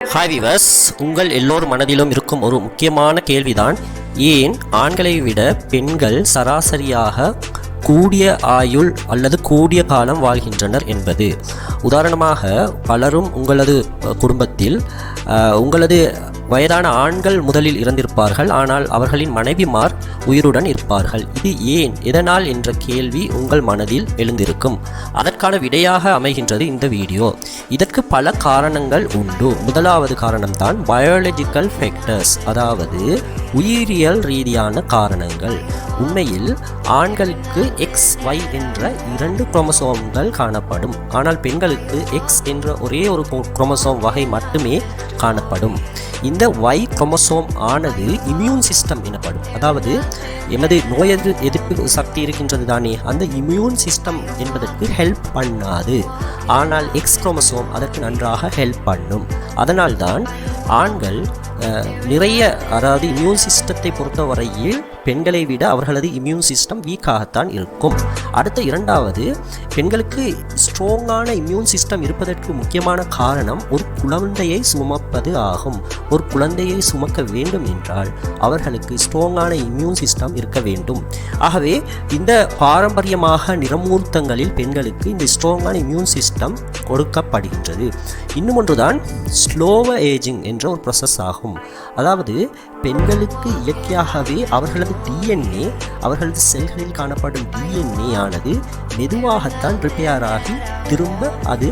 Hi viewers உங்கள் எல்லோர் மனதிலும் இருக்கும் ஒரு முக்கியமான கேள்விதான். ஏன் ஆண்களை விட பெண்கள் சராசரியாக கூடிய ஆயுள் அல்லது கூடிய காலம் வாழ்கின்றனர் என்பது? உதாரணமாக பலரும் உங்களது குடும்பத்தில் உங்களது வயதான ஆண்கள் முதலில் இறந்திருப்பார்கள் ஆனால் அவர்களின் மனைவிமார் உயிருடன் இருப்பார்கள். இது ஏன்? எதனால் என்ற கேள்வி உங்கள் மனதில் எழுந்திருக்கும். அதற்கான விடையாக அமைகின்றது இந்த வீடியோ. இதற்கு பல காரணங்கள் உண்டு. முதலாவது காரணம்தான் பயாலஜிக்கல் ஃபேக்டர்ஸ் அதாவது உயிரியல் ரீதியான காரணங்கள். உண்மையில் ஆண்களுக்கு எக்ஸ் ஒய் என்ற இரண்டு குரோமசோம்கள் காணப்படும். ஆனால் பெண்களுக்கு எக்ஸ் என்ற ஒரே ஒரு குரோமசோம் வகை மட்டுமே காணப்படும். இந்த ஒய் குரோமோசோம் ஆனது இம்யூன் சிஸ்டம் எனப்படும். அதாவது எனது நோய் எதிர் எதிர்ப்பு சக்தி இருக்கின்றது தானே அந்த இம்யூன் சிஸ்டம் என்பதற்கு ஹெல்ப் பண்ணாது. ஆனால் எக்ஸ் குரோமோசோம் அதற்கு நன்றாக ஹெல்ப் பண்ணும். அதனால்தான் ஆண்கள் நிறைய அதாவது இம்யூன் சிஸ்டத்தை பொறுத்தவரையில் பெண்களை விட அவர்களது இம்யூன் சிஸ்டம் வீக்காகத்தான் இருக்கும். அடுத்த இரண்டாவது பெண்களுக்கு ஸ்ட்ராங்கான இம்யூன் சிஸ்டம் இருப்பதற்கு முக்கியமான காரணம் ஒரு குழந்தையை சுமப்பது ஆகும். ஒரு குழந்தையை சுமக்க வேண்டும் என்றால் அவர்களுக்கு ஸ்ட்ராங்கான இம்யூன் சிஸ்டம் இருக்க வேண்டும். ஆகவே இந்த பாரம்பரியமாக நிறமூர்த்தங்களில் பெண்களுக்கு இந்த ஸ்ட்ராங்கான இம்யூன் சிஸ்டம் கொடுக்கப்படுகின்றது. இன்னும் ஒன்றுதான் ஸ்லோவ ஏஜிங் என்ற ஒரு ப்ரொசஸ் ஆகும். அதாவது பெண்களுக்கு இயற்கையாகவே அவர்களது டிஎன்ஏ அவர்களது செல்களில் காணப்படும் டிஎன்ஏ ஆனது மெதுவாகத்தான் ரிப்பேர் ஆகி திரும்ப அது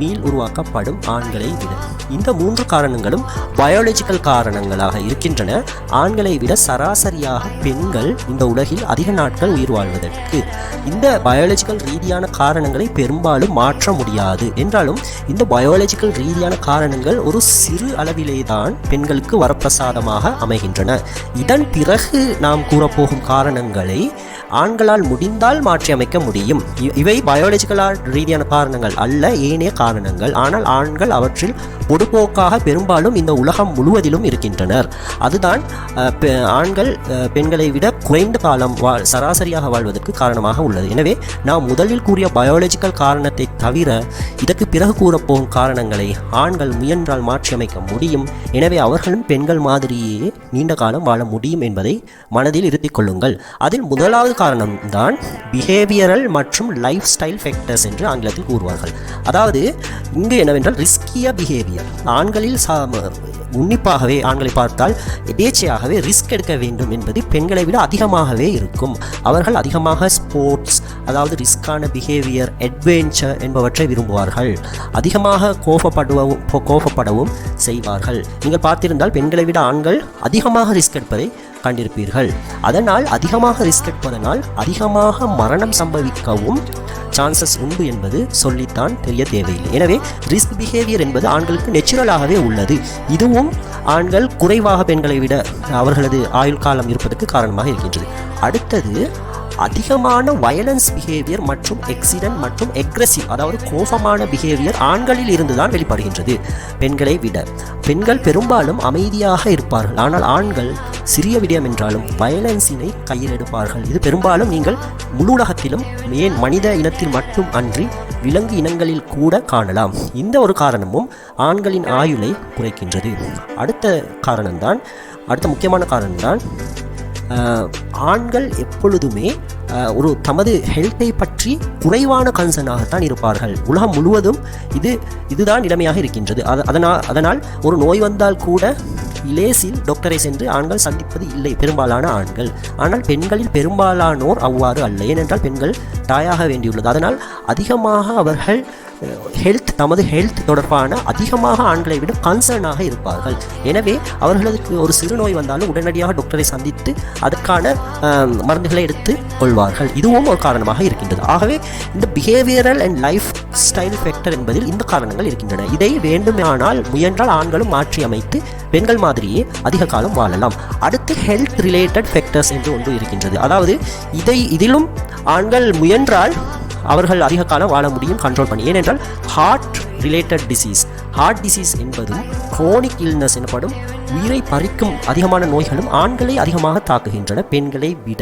மீள் உருவாக்கப்படும் ஆண்களை விட. இந்த மூன்று காரணங்களும் பயாலஜிக்கல் காரணங்களாக இருக்கின்றன. ஆண்களை விட சராசரியாக பெண்கள் இந்த உலகில் அதிக நாட்கள் உயிர் வாழ்வதற்கு. இந்த பயாலஜிக்கல் ரீதியான காரணங்களை பெரும்பாலும் மாற்ற முடியாது. என்றாலும் இந்த பயாலஜிக்கல் ரீதியான காரணங்கள் ஒரு சிறு அளவிலே தான் பெண்களுக்கு வரப்பிரசாதமாக அமைகின்றன. இதன் பிறகு நாம் கூறப்போகும் காரணங்களை ஆண்களால் முடிந்தால் மாற்றி அமைக்க முடியும் இவை பயாலஜிக்கலால் ரீதியான காரணங்கள் அல்ல ஏனைய காரணங்கள். ஆனால் ஆண்கள் அவற்றில் பொதுப்போக்காக பெரும்பாலும் இந்த உலகம் முழுவதிலும் இருக்கின்றனர். அதுதான் பெ- ஆண்கள் பெண்களை விட குறைந்த காலம் வாழ் சராசரியாக வாழ்வதற்கு காரணமாக உள்ளது. எனவே நாம் முதலில் கூறிய பயாலஜிக்கல் காரணத்தை தவிர இதற்கு பிறகு கூறப்போகும் காரணங்களை ஆண்கள் முயன்றால் மாற்றியமைக்க முடியும். எனவே அவர்களும் பெண்கள் மாதிரியே நீண்ட காலம் வாழ முடியும் என்பதை மனதில் இருத்திக் கொள்ளுங்கள். அதில் முதலாவது காரணம் தான் பிஹேவியரல் மற்றும் லைஃப் ஸ்டைல் ஃபேக்டர்ஸ் என்று ஆங்கிலத்தில் கூறுவார்கள். அதாவது இங்கு என்னவென்றால் ரிஸ்கிய பிஹேவியர் ஆண்களில் சா உன்னிப்பாகவே ஆண்களை பார்த்தால் எதேச்சையாகவே ரிஸ்க் எடுக்க வேண்டும் என்பது பெண்களை விட அதிகமாகவே இருக்கும். அவர்கள் அதிகமாக ஸ்போர்ட்ஸ் அதாவது ரிஸ்கான பிஹேவியர் அட்வென்ச்சர் என்பவற்றை விரும்புவார்கள். அதிகமாக கோபப்படுவ கோபப்படவும் செய்வார்கள். நீங்கள் பார்த்திருந்தால் பெண்களை விட ஆண்கள் அதிகமாக ரிஸ்க் எடுப்பதை கண்டிருப்பீர்கள். அதனால் அதிகமாக ரிஸ்க் எடுப்பதனால் அதிகமாக மரணம் சம்பவிக்கவும் சான்சஸ் உண்டு என்பது சொல்லித்தான் தெரிய தேவையில்லை. எனவே ரிஸ்க் பிஹேவியர் என்பது ஆண்களுக்கு நெச்சுரலாகவே உள்ளது. இதுவும் ஆண்கள் குறைவாக பெண்களை விட அவர்களது ஆயுள் காலம் இருப்பதற்கு காரணமாக இருக்கின்றது. அடுத்தது அதிகமான வயலன்ஸ் பிஹேவியர் மற்றும் எக்ஸிடென்ட் மற்றும் எக்ரெசிவ் அதாவது கோபமான பிஹேவியர் ஆண்களில் இருந்துதான் வெளிப்படுகின்றது. பெண்களை விட பெண்கள் பெரும்பாலும் அமைதியாக இருப்பார்கள். ஆனால் ஆண்கள் சிறிய விடயம் என்றாலும் வயலன்ஸினை கையில் எடுப்பார்கள். இது பெரும்பாலும் நீங்கள் முழு உலகத்திலும் ஏன் மனித இனத்தில் மட்டும் அன்றி விலங்கு இனங்களில் கூட காணலாம். இந்த ஒரு காரணமும் ஆண்களின் ஆயுளை குறைக்கின்றது. அடுத்த காரணம்தான் அடுத்த முக்கியமான காரணம்தான் ஆண்கள் எப்பொழுதுமே ஒரு தமது ஹெல்த்தை பற்றி குறைவான கன்சர்னாகத்தான் இருப்பார்கள். உலகம் முழுவதும் இது இதுதான் நிலைமையாக இருக்கின்றது. அதனால் அதனால் ஒரு நோய் வந்தால் கூட லேசில் டாக்டரை சென்று ஆண்கள் சந்திப்பது இல்லை பெரும்பாலான ஆண்கள். ஆனால் பெண்களில் பெரும்பாலானோர் அவ்வாறு அல்ல. ஏனென்றால் பெண்கள் தாயாக வேண்டியுள்ளது. அதனால் அதிகமாக அவர்கள் ஹெல்த் தமது ஹெல்த் தொடர்பான அதிகமாக ஆண்களை விட கன்சர்னாக இருப்பார்கள். எனவே அவர்களுக்கு ஒரு சிறு நோய் வந்தாலும் உடனடியாக டாக்டரை சந்தித்து அதற்கான மருந்துகளை எடுத்து கொள்வார்கள். இதுவும் ஒரு காரணமாக இருக்கின்றது. ஆகவே இந்த behavioural and life style factor என்பதில் இந்த காரணங்கள் இருக்கின்றன. இதை வேண்டுமானால் முயன்றால் ஆண்களும் மாற்றி அமைத்து பெண்கள் மாதிரியே அதிக காலம் வாழலாம். அடுத்து ஹெல்த் ரிலேட்டட் ஃபேக்டர்ஸ் என்று ஒன்று இருக்கின்றது. அதாவது இதை இதிலும் ஆண்கள் முயன்றால் அவர்கள் அதிக காலம் வாழ முடியும் கண்ட்ரோல் பண்ணி. ஏனென்றால் heart related disease heart disease என்பதும் குரோனிக் இல்னஸ் எனப்படும் உயிரை பறிக்கும் அதிகமான நோய்களும் ஆண்களை அதிகமாக தாக்குகின்றன பெண்களை விட.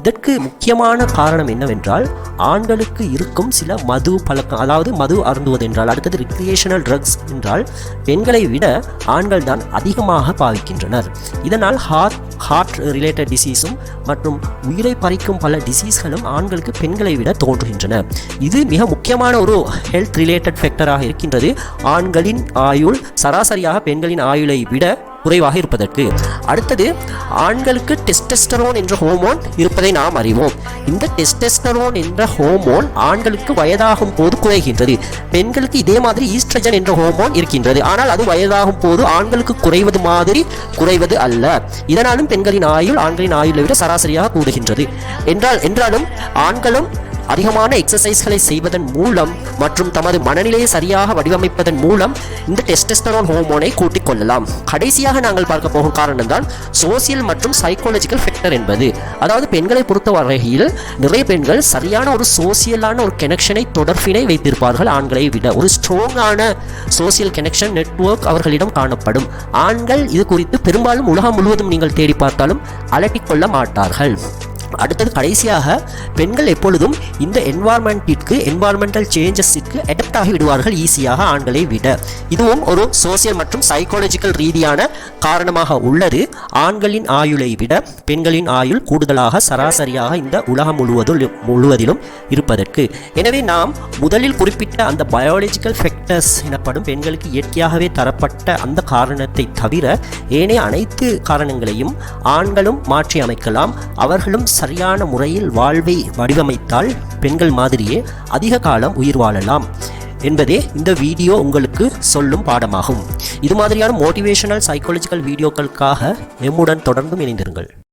இதற்கு முக்கியமான காரணம் என்னவென்றால் ஆண்களுக்கு இருக்கும் சில மது பழக்கம் அதாவது மது அருந்துவது என்றால் அடுத்தது ரிக்ரியேஷனல் ட்ரக்ஸ் என்றால் பெண்களை விட ஆண்கள் தான் அதிகமாக பாவிக்கின்றனர். இதனால் ஹார்ட் ஹார்ட் ரிலேட்டட் டிசீஸும் மற்றும் உயிரை பறிக்கும் பல டிசீஸ்களும் ஆண்களுக்கு பெண்களை விட தோன்றுகின்றன. இது மிக முக்கியமான ஒரு ஹெல்த் ரிலேட்டட் ஃபேக்டராக இருக்கின்றது. ஆண்களின் ஆயுள் சராசரியாக பெண்களின் ஆயுளை விட குறைவாக இருப்பதற்கு. அடுத்தது ஆண்களுக்கு டெஸ்டெஸ்டரோன் என்ற ஹோமோன் இருப்பதை நாம் அறிவோம். இந்த டெஸ்டெஸ்டரோன் என்ற ஹோமோன் ஆண்களுக்கு வயதாகும் போது குறைகின்றது. பெண்களுக்கு இதே மாதிரி ஈஸ்ட்ரஜன் என்ற ஹோமோன் இருக்கின்றது. ஆனால் அது வயதாகும் போது ஆண்களுக்கு குறைவது மாதிரி குறைவது அல்ல. இதனாலும் பெண்களின் ஆயுள் ஆண்களின் ஆயுளை விட சராசரியாக கூடுகின்றது. என்றால் என்றாலும் ஆண்களும் அதிகமான எக்ஸசைஸ்களை செய்வதன் மூலம் மற்றும் தமது மனநிலையை சரியாக வடிவமைப்பதன் மூலம் இந்த டெஸ்டெஸ்டரோன் ஹோமோனை கூட்டிக் கொள்ளலாம். கடைசியாக நாங்கள் பார்க்க போகும் காரணம் தான் சோசியல் மற்றும் சைக்காலஜிக்கல் ஃபேக்டர் என்பது. அதாவது பெண்களை பொறுத்த வகையில் நிறைய பெண்கள் சரியான ஒரு சோசியலான ஒரு கனெக்ஷனை தொடர்பினை வைத்திருப்பார்கள். ஆண்களை விட ஒரு ஸ்ட்ராங்கான சோசியல் கனெக்ஷன் நெட்வொர்க் அவர்களிடம் காணப்படும். ஆண்கள் இது குறித்து பெரும்பாலும் உலகம் முழுவதும் நீங்கள் தேடி பார்த்தாலும் அலட்டிக்கொள்ள மாட்டார்கள். அடுத்தது கடைசியாக பெண்கள் எப்பொழுதும் இந்த என்வாரன்மெண்ட்டிற்கு என்வாரன்மெண்டல் சேஞ்சஸிற்கு அடாப்ட் ஆகி விடுவார்கள் ஈஸியாக ஆண்களை விட. இதுவும் ஒரு சோசியல் மற்றும் சைக்காலஜிக்கல் ரீதியான காரணமாக உள்ளது. ஆண்களின் ஆயுளை விட பெண்களின் ஆயுள் கூடுதலாக சராசரியாக இந்த உலகம் முழுவதும் முழுவதிலும் இருப்பதற்கு. எனவே நாம் முதலில் குறிப்பிட்ட அந்த பயாலஜிக்கல் ஃபேக்டர்ஸ் எனப்படும் பெண்களுக்கு இயற்கையாகவே தரப்பட்ட அந்த காரணத்தை தவிர ஏனைய அனைத்து காரணங்களையும் ஆண்களும் மாற்றி அமைக்கலாம் அவர்களும் சரியான முறையில் வாழ்வை வடிவமைத்தால் பெண்கள் மாதிரியே அதிக காலம் உயிர் வாழலாம் என்பதே இந்த வீடியோ உங்களுக்கு சொல்லும் பாடமாகும். இது மாதிரியான மோட்டிவேஷனல் சைக்காலஜிக்கல் வீடியோக்களுக்காக எம்முடன் தொடர்ந்தும் இணைந்திருங்கள்.